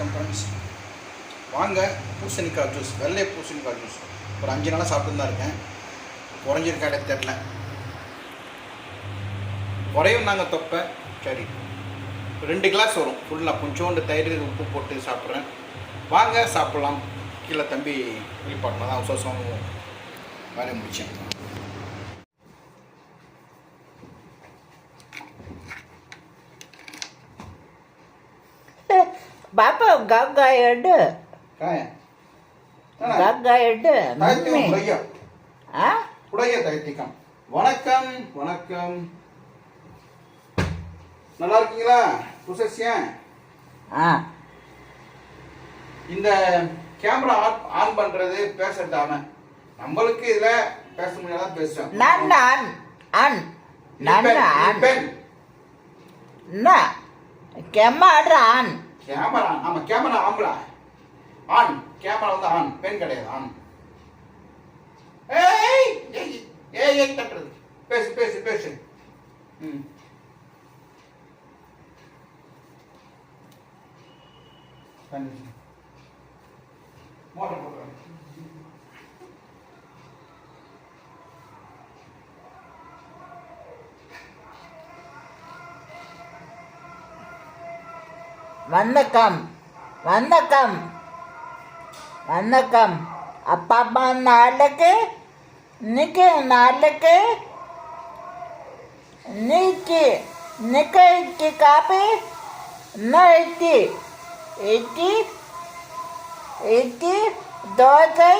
வணக்கம் ஃப்ரெண்ட்ஸ் வாங்க பூசணிக்காய் ஜூஸ் வெள்ளை பூசணிக்காய் ஜூஸ் ஒரு அஞ்சு நாளாக சாப்பிட்டு தான் இருக்கேன். குறைஞ்சிருக்கா எனக்கு தெரில குறையும் நாங்கள் தொப்பை. சரி. ரெண்டு கிளாஸ் வரும். ஃபுல்லாக கொஞ்சோண்டு தயிர் உப்பு போட்டு சாப்பிட்றேன். வாங்க சாப்பிட்லாம். கீழே தம்பி வெளிப்பாட்டில் தான் அவசரம் வேலையை முடித்தேன் கங்கா எடு. மம்மி. உடைய ஆ? உடைய தயத்திக்கம் வணக்கம் வணக்கம். நல்லா இருக்கீங்களா? புசஸ்யன் ஆ. இந்த கேமரா ஆன் ஆன் பண்றது பேசுறது அவன் நம்மளுக்கு இதுல பேச முடியாத பேசுறேன் நான் அன். அன் நான் அன் என்ன? கெம்மாடுற அன். கேமரா நம்ம கேமரா ஆம்பளா. ஆண் கேமரா வந்து ஆண் பெண் கிடையாது ஆண். ஏய் ஏய் ஏய் ஏய் தட்டுறது. பேசு பேசு பேசு. ம். மோட்டர் போடுறேன் வணக்கம். வணக்கம். வணக்கம். அப்பா அம்மா நாளைக்கு இன்னைக்கு நாளைக்கு இன்னைக்கு இன்னைக்கு காப்பி இன்னும் இட்டி இட்டி தோசை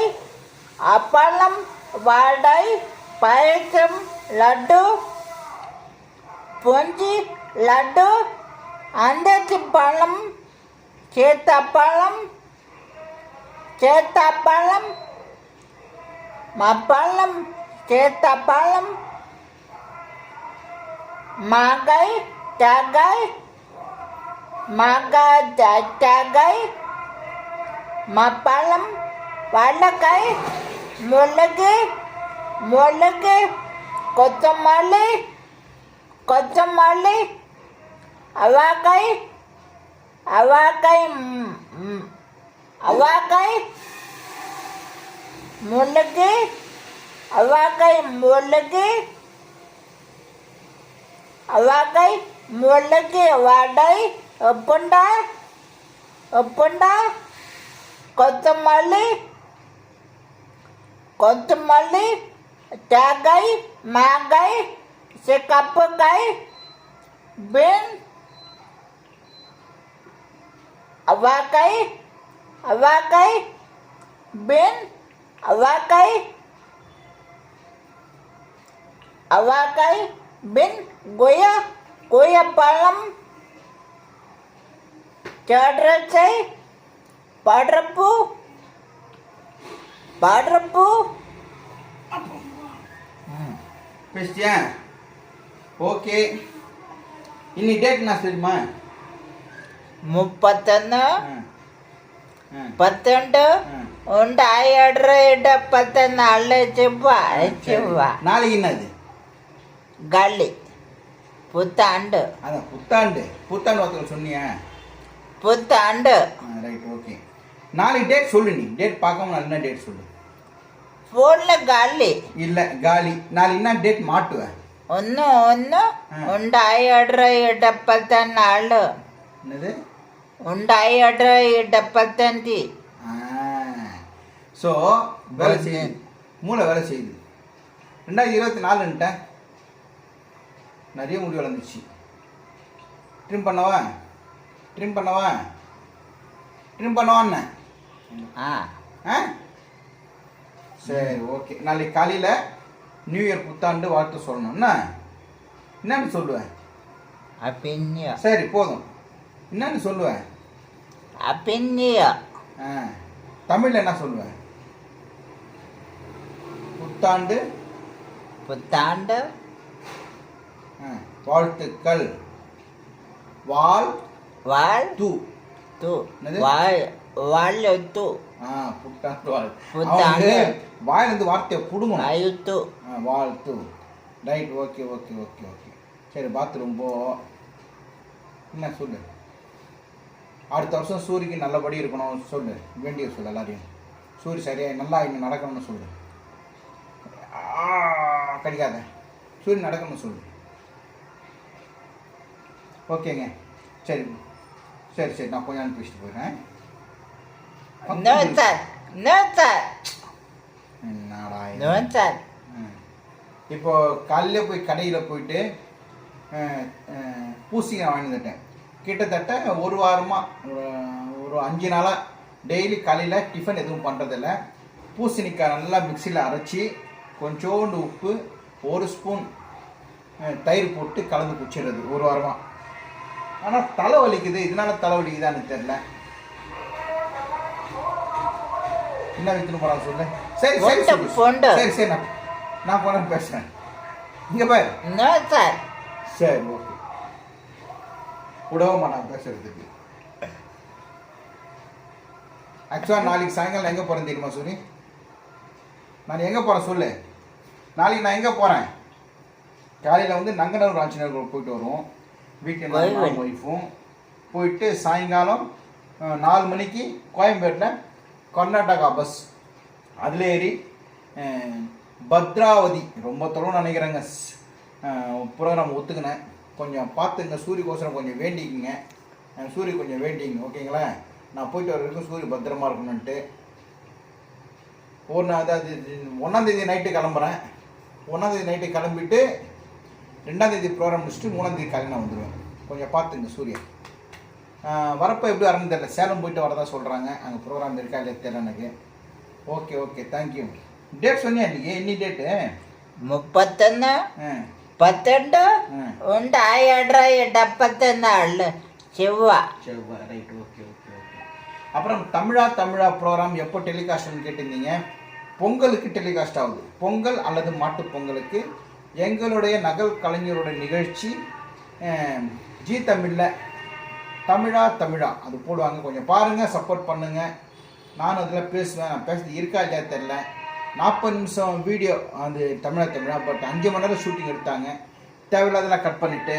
அப்பளம் வாடை பாயசம் லட்டு பொஞ்சி லட்டு அந்தச்சி பழம் சீத்தாப்பழம் பழம் மப்பழம் சீத்தாப்பழம் பழம் மகை தகை தே- தேங்காய் மப்பழம் வாழைக்காய் மிளகு மிளகு கொத்தமல்லி கொத்தமல்லி அவாக்காய் அவாக்காய் ம், ம், அவாக்காய் மிளகு அவாக்காய் மிளகு அவாக்காய் மிளகு வடை உப்புண்டா உப்புண்டா கொத்தமல்லி கொத்தமல்லி தேங்காய் மாங்காய் சிக்கப்புக்காய் பீன் அவாக்காய் அவாக்காய் பீன் அவாக்காய் அவாக்காய் பீன் கொய்யா கொய்யாப்பழம் திராட்சை படரப்பூ படரப்பூ பேசிட்டியா ஓகே இன்னைக்கு டேட் என்ன தெரியுமா முப்பத்தொன்னு മുപ്പത്തൊന്ന് പത്തുണ്ട് ഉണ്ടായി എടറയുടെ പത്തൊന്ന് അള്ളച്ചുമ്പ അച്ചുമ്പ നാളെ ഇന്നത് ഗള്ളി புத்தாண்டு. அதான் புத்தாண்டு. புத்தாண்டு ஒருத்தர் சொன்னியா. புத்தாண்டு. ரைட் ஓகே நாளைக்கு டேட் சொல்லு நீ. டேட் பார்க்காம என்ன டேட் சொல்லு? ஃபோனில் காலி இல்லை காலி. நாளைக்கு என்ன டேட் மாட்டுவேன் ஒன்று ஒன்று உண்டாயிடுற இடப்பத்த நாள் என்னது? ఉంటాయి అడ్ర డెబ్బత్తంతి ஸோ வேலை செய்யுது மூளை வேலை செய்யுது ரெண்டாயிரத்தி இருபத்தி நாலுன்ட்டேன் நிறைய முடி வளர்ந்துச்சு. ட்ரிம் பண்ணவா? ட்ரிம் பண்ணவா? ட்ரிம் பண்ணவான்னு. ஆ. ஆ? சரி ஓகே. நாளைக்கு காலையில் நியூ இயர் புத்தாண்டு வாழ்த்து சொல்லணும்னா என்னன்னு சொல்லுவேன் அப்படி சரி போதும். என்னன்னு சொல்லுவேன் அப்பின்னியா தமிழில் என்ன சொல்லுவேன் புத்தாண்டு? புத்தாண்டு. வாழ்த்துக்கள். வாழ் வாழ் தூ. தூ. வாழ் வாழ்த்து. ஆ புத்தாண்டு வாழ். புத்தாண்டு. வாயிலிருந்து வார்த்தையை புடுங்கணும். அழுத்து. ஆ வாழ்த்து. Right okay okay okay okay. சரி பாத்ரூம் போ. என்ன சொல்லு? அடுத்த வருஷம் சூரியக்கு நல்லபடி இருக்கணும் சொல்லு. வேண்டிய சொல்லு எல்லாரையும். சூரிய சரியா நல்லா இங்கே நடக்கணும்னு சொல்லு. ஆ, கடிக்காத சூரியன் நடக்கணும்னு சொல்லு. ஓகேங்க. சரி. சரி சரி. நான் கொஞ்ச நேரம் பேசிட்டு போயிடுறேன். இப்போ காலையில் போய் கடையில் போயிட்டு பூசணிக்காய் வாங்கி வந்துட்டேன். கிட்டத்தட்ட ஒரு வாரமாக ஒரு அஞ்சு நாளாக டெய்லி காலையில் டிஃபன் எதுவும் பண்ணுறதில்ல பூசணிக்காய் நல்லா மிக்சியில் அரைச்சி கொஞ்சோண்டு உப்பு ஒரு ஸ்பூன் தயிர் போட்டு கலந்து குச்சிடுறது ஒரு வாரமாக ஆனால் தலை வலிக்குது. இதனால தலை வலிக்குதான்னு தெரில என்ன வித்துன்னு போகிறான் சொல்லு? சரி சரி. சரி சரி நான் நான் போன பேசுகிறேன் இங்கே பாரு. sir. சரி ஓகே. விடவும் நான் பேசுறதுக்கு. ஆக்சுவலாக நாளைக்கு சாயங்காலம் எங்கே போகிறேன் தெரியுமா சூரி நான் எங்கே போகிறேன் சொல்லு. நாளைக்கு நான் எங்கே போகிறேன் காலையில் வந்து நங்கனூர் ஆஞ்சநேயர் கோவில் போயிட்டு வருவோம். வீட்டில். ஒய்ஃபும் போயிட்டு சாயங்காலம் நாலு மணிக்கு கோயம்பேட்டில் கர்நாடகா பஸ் அதில் ஏறி பத்ராவதி. ரொம்ப தொலைவு நினைக்கிறேங்க. ப்ரோக்ராம் ஒத்துக்கினேன். கொஞ்சம் பார்த்துங்க சூரியக்கோசரம் கொஞ்சம் வேண்டிக்குங்க. சூரிய கொஞ்சம் வேண்டிங்க ஓகேங்களா? நான் போயிட்டு வர வரைக்கும் சூரிய பத்திரமா இருக்கணுன்ட்டு ஒரு அதாவது ஒன்றாந்தேதி நைட்டு கிளம்புறேன். ஒன்றாந்தேதி நைட்டு கிளம்பிட்டு ரெண்டாந்தேதி ப்ரோக்ராம் முடிச்சுட்டு மூணாந்தேதி காலையில் வந்துடுவேன் கொஞ்சம் பார்த்துங்க சூரியன் வரப்போ எப்படி வரணும்னு தெரியல. சேலம் போயிட்டு வரதா சொல்கிறாங்க அங்கே ப்ரோக்ராம் இருக்கா இல்லையா தெரியல எனக்கு. ஓகே ஓகே தேங்க்யூ டேட் சொன்னியா இன்றைக்கி என்ன டேட்டு முப்பத்தொன்று ஆ പത്തെട്ട് ஆ ഉണ്ട് ആയിരം എടപ്പത്തൊന്നാള് ചൊവ്വ சரி ரைட் ஓகே ஓகே ஓகே அப்புறம் தமிழா தமிழா ப்ரோக்ராம் எப்போ டெலிகாஸ்ட்னு கேட்டிருந்தீங்க பொங்கலுக்கு டெலிகாஸ்ட் ஆகுது பொங்கல் அல்லது மாட்டுப் பொங்கலுக்கு எங்களுடைய நகல் கலைஞரோட நிகழ்ச்சி அஹ், ஜீ தமிழில் தமிழா தமிழா அது போடுவாங்க கொஞ்சம் பாருங்கள் சப்போர்ட் பண்ணுங்கள் நானும் அதில் பேசுவேன் நான் பேசுறது இருக்கா இல்லையா தெரில நாற்பது நிமிஷம் வீடியோ அந்த தமிழா தமிழா பட் அஞ்சு மணி நேரம் ஷூட்டிங் எடுத்தாங்க. தேவையில்லாதெல்லாம் கட் பண்ணிவிட்டு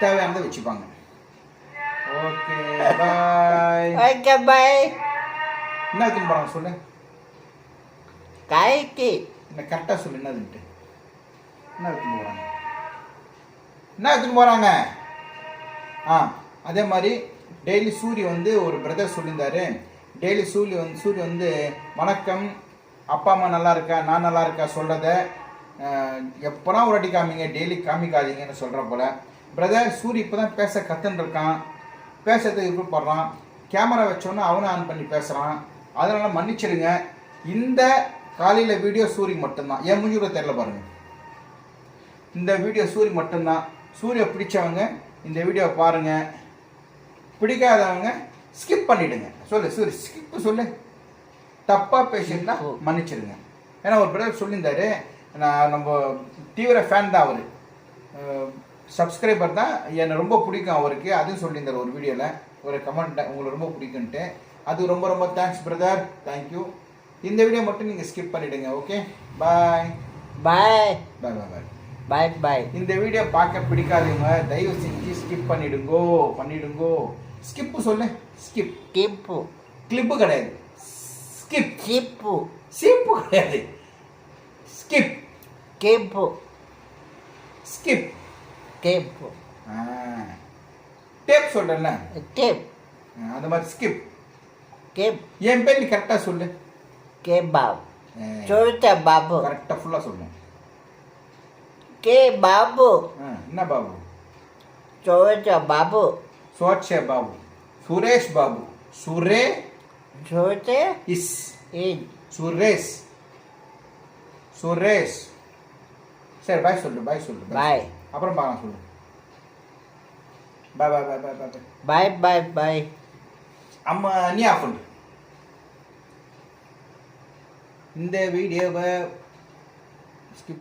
தேவையானதை வச்சுப்பாங்க. ஓகே பாய் ஓகே பாய் என்ன படம் சொல்லு. காய்க்கு என்ன கரெக்டாக சொல்லு என்னதுன்ட்டு என்ன எடுத்துன்னு போகிறாங்க என்ன எடுத்துன்னு போகிறாங்க ஆ அதே மாதிரி டெய்லி சூரிய வந்து ஒரு பிரதர் சொல்லியிருந்தாரு. டெய்லி சூரிய வந்து சூரியன் வந்து வணக்கம் அப்பா அம்மா நல்லா இருக்கா நான் நல்லா இருக்கா சொல்கிறத எப்போனா ஒரு அடி காமிங்க டெய்லி காமிக்காதீங்கன்னு சொல்கிற போல். பிரதர் சூரி இப்போ தான் பேச கற்றுன்னு இருக்கான். பேசுறதுக்கு விருப்பப்படுறான். கேமரா வச்சோன்னே அவனும் ஆன் பண்ணி பேசுகிறான் அதனால் மன்னிச்சிடுங்க. இந்த காலையில் வீடியோ சூரிய மட்டும்தான். என் மூஞ்சி தெரில பாருங்கள் இந்த வீடியோ சூரிய மட்டும்தான். சூரிய பிடிச்சவங்க இந்த வீடியோ பாருங்கள் பிடிக்காதவங்க ஸ்கிப் பண்ணிவிடுங்க சொல்லு சூரிய ஸ்கிப்பு சொல்லு. தப்பாக பேசியிருந்தா Skip. மன்னிச்சிடுங்க ஏன்னா ஒரு பிரதர் சொல்லியிருந்தாரு நான் நம்ம தீவிர ஃபேன் தான் அவர். சப்ஸ்கிரைபர் தான் என்னை ரொம்ப பிடிக்கும் அவருக்கு. அதுவும் சொல்லியிருந்தார் ஒரு வீடியோவில் ஒரு கமெண்ட் உங்களை ரொம்ப பிடிக்குன்ட்டு அது ரொம்ப ரொம்ப தேங்க்ஸ் பிரதர் தேங்க்யூ இந்த வீடியோ மட்டும் நீங்கள் ஸ்கிப் பண்ணிவிடுங்க ஓகே பாய் பாய் பாய் பாய் பாய் பாய் பாய் இந்த வீடியோ பார்க்க பிடிக்காதவங்க தயவு செஞ்சு ஸ்கிப் பண்ணிடுங்கோ பண்ணிடுங்கோ. ஸ்கிப்பு சொல்லு. ஸ்கிப் கிப்பு கிளிப்பு கிடையாது. ஸ்கிப் சீப்பு சீப்பு கிடையாது skip gap skip gap tape சொல்றேன்ல கேப் அந்த மாதிரி ஸ்கிப் கேப் என் பேர் நீ கரெக்டாக சொல்லு கே பாபு சொல்லிட்ட பாபு கரெக்டாக ஃபுல்லாக சொல்லு கே பாபு என்ன பாபு சொல்லிட்ட Babu சோட்சே Babu Suresh Babu சுரே Jyote is in Suresh. Suresh. Sir, bye சொல்லு bye சொல்லு Bye. அப்புறம் பாய் சொல்லு Bye bye bye bye bye. Bye bye bye. அம்மா நீ ஆஃப் பண்ணு இந்த வீடியோவை ஸ்கிப்